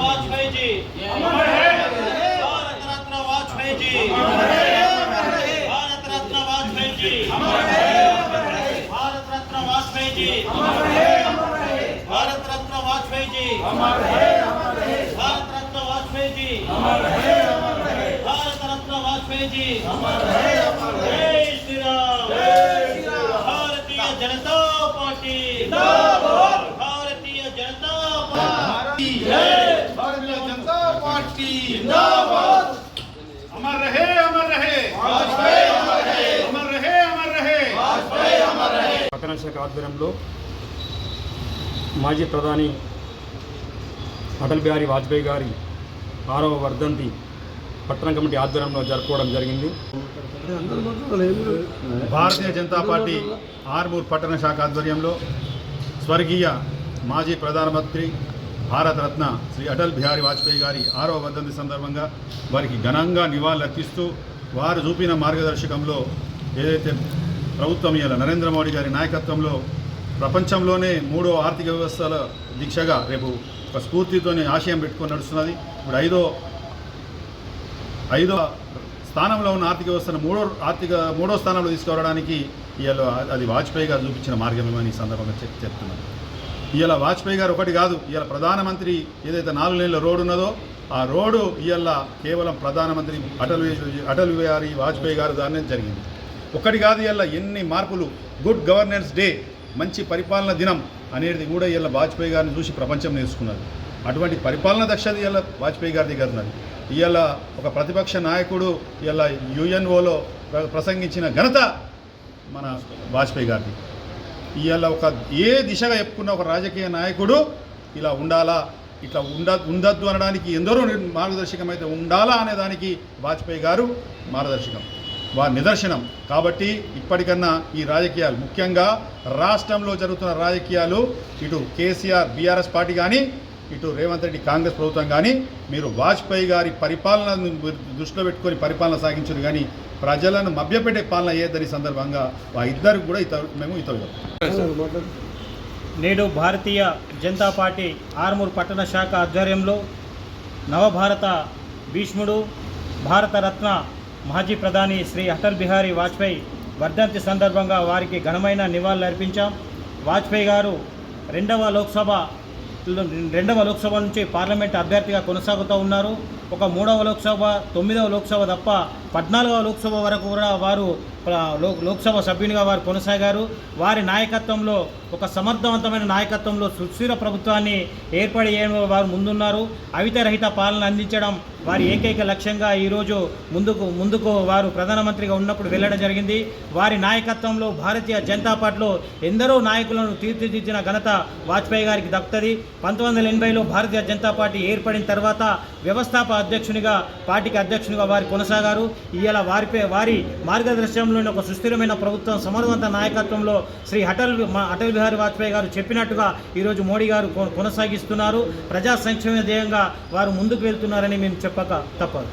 वाजपेयी जी भारत रत्न वाजपेयी जी। भारत रत्न वाजपेयी जी। भारत रत्न वाजपेयी जी। भारत रत्न वाजपेयी जी। भारत रत्न वाजपेयी जी। भारत रत्न वाजपेयी जी। जय श्री राम పట్టణ శాఖ ఆధ్వర్యంలో మాజీ ప్రధాని అటల్ బిహారీ వాజ్పేయి గారి ఆరవ వర్ధంతి పట్టణ కమిటీ ఆధ్వర్యంలో జరుపుకోవడం జరిగింది. భారతీయ జనతా పార్టీ ఆర్మూర్ పట్టణ శాఖ ఆధ్వర్యంలో స్వర్గీయ మాజీ ప్రధానమంత్రి భారతరత్న శ్రీ అటల్ బిహారీ వాజ్పేయి గారి ఆరవ వర్ధంతి సందర్భంగా వారికి ఘనంగా నివాళులర్పిస్తూ వారు చూపిన మార్గదర్శకంలో ఏదైతే ప్రభుత్వం ఇవాళ నరేంద్ర మోడీ గారి నాయకత్వంలో ప్రపంచంలోనే మూడో ఆర్థిక వ్యవస్థల దీక్షగా రేపు ఒక స్ఫూర్తితోనే ఆశయం పెట్టుకొని నడుస్తున్నది. ఇప్పుడు ఐదో ఐదో స్థానంలో ఉన్న ఆర్థిక వ్యవస్థను మూడో ఆర్థిక మూడో స్థానంలో తీసుకురావడానికి ఇవాళ అది వాజ్పేయి గారు చూపించిన మార్గమేమని ఈ సందర్భంగా చెప్ చెప్తున్నాను. ఇవాళ వాజ్పేయి గారు ఒకటి కాదు ఇవాళ ప్రధానమంత్రి ఏదైతే నాలుగు నెలల రోడ్డు ఉన్నదో ఆ రోడ్డు ఇవాళ కేవలం ప్రధానమంత్రి అటల్ అటల్ బిహారీ వాజ్పేయి గారు దానే జరిగింది. ఒకటి కాదు ఇవాళ ఎన్ని మార్పులు. గుడ్ గవర్నెన్స్ డే మంచి పరిపాలన దినం అనేది కూడా ఇవాళ వాజ్పేయి గారిని చూసి ప్రపంచం నేర్చుకున్నది. అటువంటి పరిపాలన దక్షత ఇవాళ వాజ్పేయి గారి దగ్గర ఉన్నది ఇవాళ ఒక ప్రతిపక్ష నాయకుడు ఇవాళ యుఎన్ఓలో ప్రసంగించిన ఘనత మన వాజ్పేయి గారిది. ఇవాళ ఒక ఏ దిశగా చెప్పుకున్న ఒక రాజకీయ నాయకుడు ఇలా ఉండాలా ఇట్లా ఉండ ఉండద్దు అనడానికి ఎందరో మార్గదర్శకం అయితే ఉండాలా అనేదానికి వాజ్పేయి గారు మార్గదర్శకం. వారి నిదర్శనం. కాబట్టి ఇప్పటికన్నా ఈ రాజకీయాలు ముఖ్యంగా రాష్ట్రంలో జరుగుతున్న రాజకీయాలు ఇటు కేసీఆర్ బీఆర్ఎస్ పార్టీ కానీ ఇటు రేవంత్ రెడ్డి కాంగ్రెస్ ప్రభుత్వం కానీ మీరు వాజ్పేయి గారి పరిపాలనను దృష్టిలో పెట్టుకొని పరిపాలన సాగించారు కానీ ప్రజలను మభ్యపెట్టే పాలన ఏదని సందర్భంగా ఆ ఇద్దరికి కూడా ఇత మేము ఇతరులు. నేడు భారతీయ జనతా పార్టీ ఆర్మూర్ పట్టణ శాఖ ఆధ్వర్యంలో నవభారత భీష్ముడు భారతరత్న మాజీ ప్రధాని శ్రీ అటల్ బిహారీ వాజ్పేయి వర్ధంతి సందర్భంగా వారికి ఘనమైన నివాళులు అర్పించాం. వాజ్పేయి గారు రెండవ లోక్సభ రెండవ లోక్సభ నుంచి పార్లమెంట్ అభ్యర్థిగా కొనసాగుతూ ఉన్నారు. ఒక మూడవ లోక్సభ తొమ్మిదవ లోక్సభ తప్ప పద్నాలుగవ లోక్సభ వరకు కూడా వారు లో- లోక్సభ సభ్యునిగా వారు కొనసాగారు. వారి నాయకత్వంలో ఒక సమర్థవంతమైన నాయకత్వంలో సుస్థిర ప్రభుత్వాన్ని ఏర్పడి చేయడంలో వారు ముందున్నారు. అవితరహిత పాలన అందించడం వారి ఏకైక లక్ష్యంగా ఈరోజు ముందుకు ముందుకు వారు ప్రధానమంత్రిగా ఉన్నప్పుడు వెళ్ళడం జరిగింది. వారి నాయకత్వంలో భారతీయ జనతా పార్టీలో ఎందరో నాయకులను తీర్చిదిద్దిన ఘనత వాజ్పేయి గారికి దక్కుతుంది. పంతొమ్మిది వందల ఎనభైలో భారతీయ జనతా పార్టీ ఏర్పడిన తర్వాత వ్యవస్థాపక అధ్యక్షునిగా పార్టీకి అధ్యక్షునిగా వారు కొనసాగారు. ఇవాళ వారిపై వారి మార్గదర్శనంలోని ఒక సుస్థిరమైన ప్రభుత్వం సమర్థవంత నాయకత్వంలో శ్రీ అటల్ అటల్ బిహారీ వాజ్పేయి గారు చెప్పినట్టుగా ఈరోజు మోడీ గారు కొనసాగిస్తున్నారు. ప్రజా సంక్షేమ ధ్యేయంగా వారు ముందుకు వెళ్తున్నారని మేము చెప్పక తప్పదు.